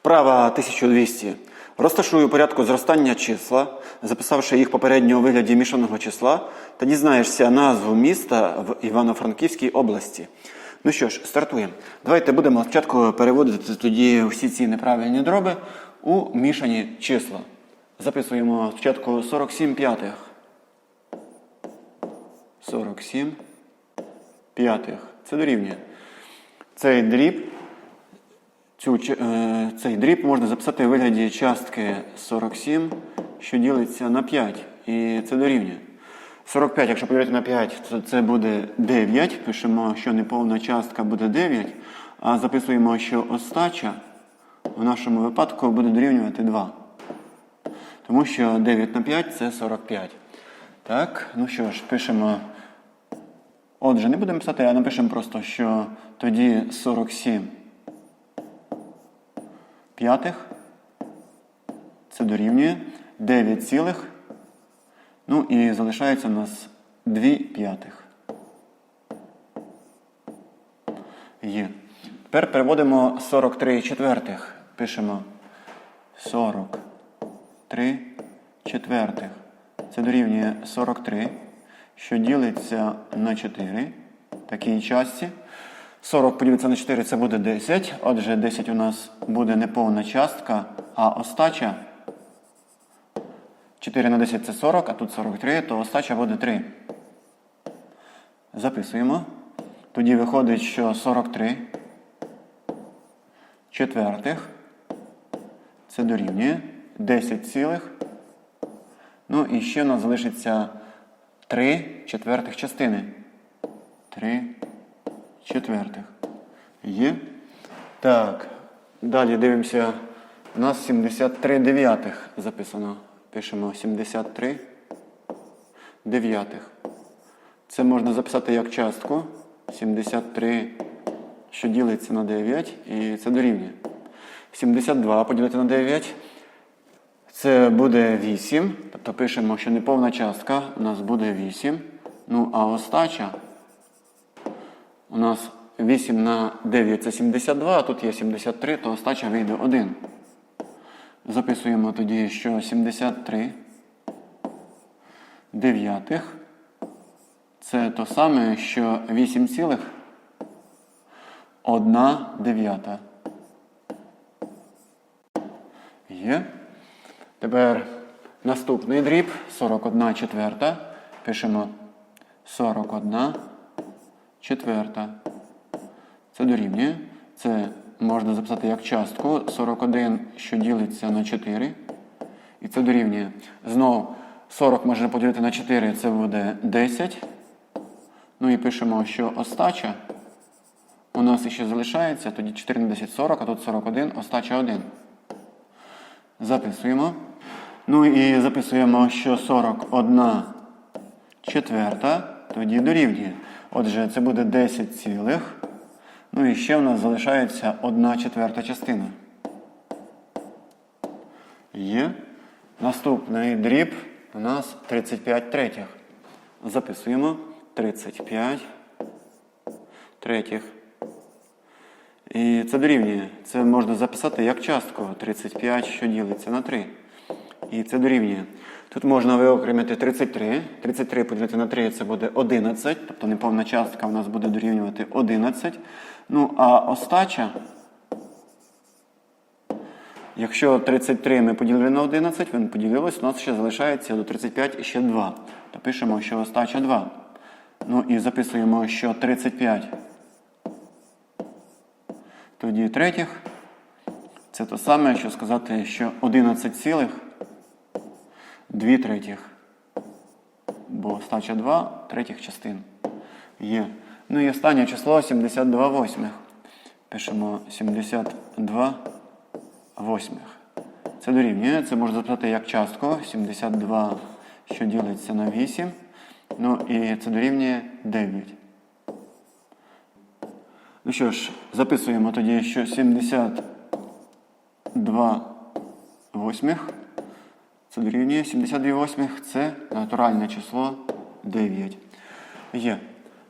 Вправа 1200. Розташую порядку зростання числа, записавши їх попередньо у вигляді мішаного числа, та дізнаєшся назву міста в Івано-Франківській області. Ну що ж, стартуємо. Давайте будемо спочатку переводити тоді всі ці неправильні дроби у мішані числа. Записуємо спочатку 47 п'ятих. 47 п'ятих. Це дорівнює. Цей дріб Цю, е, цей дріб можна записати у вигляді частки 47, що ділиться на 5. І це дорівнює. 45, якщо поділити на 5, то це буде 9. Пишемо, що неповна частка буде 9. А записуємо, що остача в нашому випадку буде дорівнювати 2. Тому що 9 на 5 це 45. Так, ну що ж, пишемо. Отже, не будемо писати, а напишемо просто, що тоді 47 п'ятих. Це дорівнює 9 цілих. Ну і залишається у нас 2 п'ятих. Є. Тепер переводимо 43 четвертих. Пишемо 43 четвертих. Це дорівнює 43, що ділиться на 4 такій частці. 40 поділиться на 4 це буде 10. Отже, 10 у нас буде неповна частка, а остача 4 на 10 це 40, а тут 43, то остача буде 3. Записуємо. Тоді виходить, що 43 четвертих це дорівнює 10 цілих. Ну і ще у нас залишиться 3 четвертих частини. 3 четвертих. Є. Так. Далі дивимося. У нас 73 дев'ятих записано. Пишемо 73 дев'ятих. Це можна записати як частку. 73, що ділиться на 9, і це дорівнює. 72 поділити на 9. Це буде 8. Тобто пишемо, що неповна частка у нас буде 8. Ну, а остача у нас 8 на 9 це 72, а тут є 73, то остача вийде 1. Записуємо тоді, що 73 дев'ятих це то саме, що 8 цілих 1 дев'ята. Є. Тепер наступний дріб 41 четверта. Пишемо 41 четверта. Це дорівнює. Це можна записати як частку 41, що ділиться на 4. І це дорівнює. Знову 40 можна поділити на 4, це буде 10. Ну і пишемо, що остача у нас ще залишається, тоді 4 на 10 40, а тут 41, остача 1. Записуємо. Ну і записуємо, що 41 четверта тоді дорівнює. Отже, це буде 10 цілих. Ну і ще в нас залишається 1 четверта частина. Є. Наступний дріб у нас 35 третіх. Записуємо 35 третіх. І це дорівнює. Це можна записати як частку 35, що ділиться на 3. І це дорівнює. Тут можна виокремити 33. 33 поділити на 3 це буде 11, тобто неповна частка у нас буде дорівнювати 11. Ну, а остача, якщо 33 ми поділили на 11, він поділилось, у нас ще залишається до 35 і ще 2. То пишемо, що остача 2. Ну і записуємо, що 35. Тоді третіх. Це те саме, що сказати, що 11 цілих 2 третіх. Бо стача 2 третіх частин є. Ну і останнє число 72 восьмих. Пишемо 72 восьмих. Це дорівнює. Це можна записати як частку. 72, що ділиться на 8. Ну і це дорівнює 9. Ну що ж, записуємо тоді, що 72 восьмих. Це дорівнює 72 восьмих. Це натуральне число 9. Є.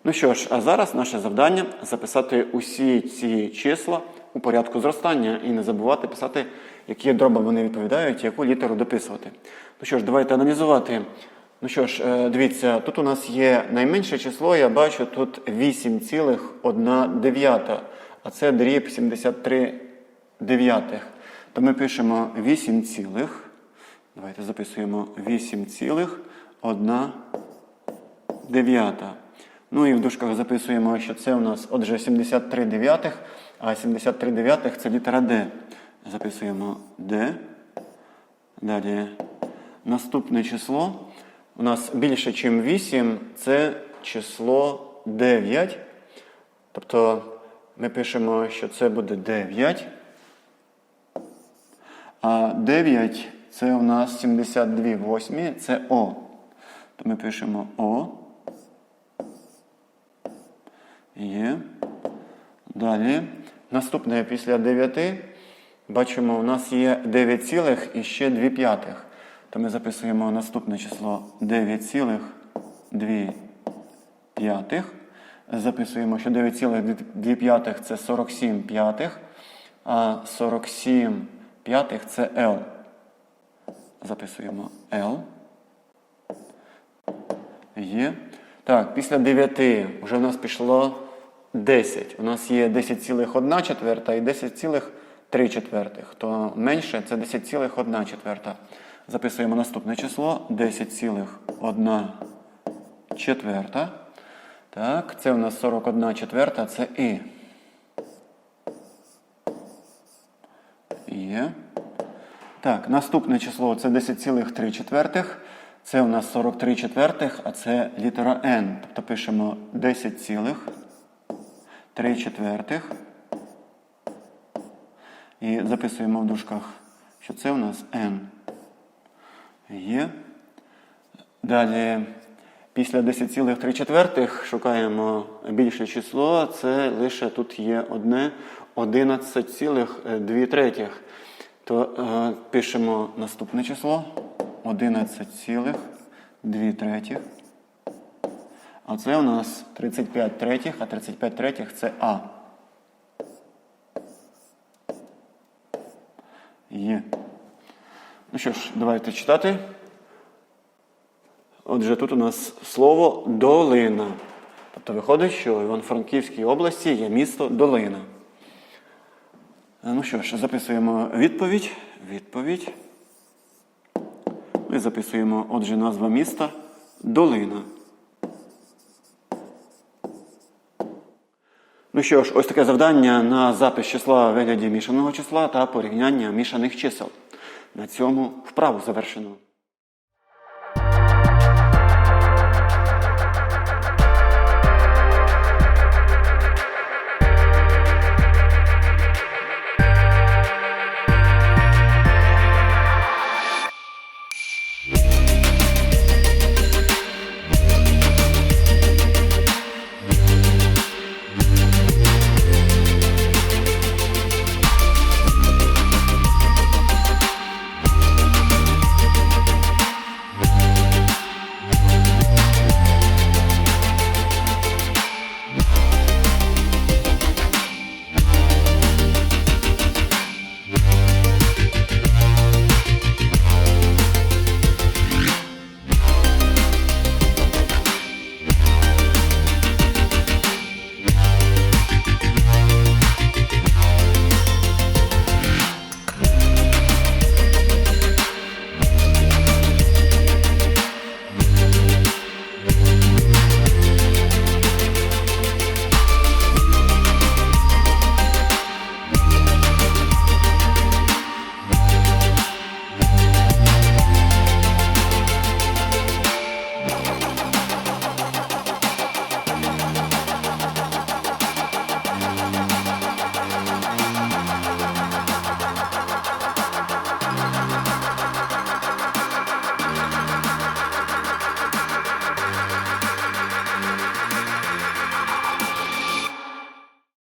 Ну що ж, а зараз наше завдання записати усі ці числа у порядку зростання і не забувати писати, які дроби вони відповідають, яку літеру дописувати. Ну що ж, давайте аналізувати. Ну що ж, е, дивіться, тут у нас є найменше число, я бачу тут 8,1, а це дріб 73 дев'ятих. То ми пишемо 8 цілих. Давайте записуємо 8,1. Ну і в дужках записуємо, що це у нас отже 73 дев'ятих, а 73 дев'ятих це літера Д. Записуємо Д. Далі наступне число. У нас більше, ніж 8, це число 9. Тобто ми пишемо, що це буде 9. А 9 це у нас 72 восьмі, це О. То ми пишемо О. Є. Далі. Наступне після 9. Бачимо, у нас є 9 цілих і ще 2 п'ятих. То ми записуємо наступне число 9,2 п'ятих. Записуємо, що 9,2 п'ятих це 47 п'ятих, а 47 п'ятих це L. Записуємо L. Є. Так, після 9 вже в нас пішло 10. У нас є 10,1 четверта і 10,3 четвертих. То менше це 10,1 четверта. Записуємо наступне число 10,1 четверта. Так, це у нас 41 четверта, це І. Є. Так, наступне число це 10,3 четвертих. Це у нас 43 четвертих, а це літера N. Тобто пишемо 10,3 четвертих. І записуємо в дужках, що це у нас N. Є. Далі, після 10,3 четвертих шукаємо більше число. Це лише тут є одне 11,2 третіх. То е, пишемо наступне число 11,2 третіх. А це у нас 35 третіх, а 35 третіх це А. Є. Ну що ж, давайте читати. Отже, тут у нас слово долина. Тобто виходить, що в Івано-Франківській області є місто Долина. Ну що ж, записуємо відповідь. Відповідь. Ми записуємо, отже, назва міста Долина. Ну що ж, ось таке завдання на запис числа в вигляді мішаного числа та порівняння мішаних чисел. На цьому вправу завершено.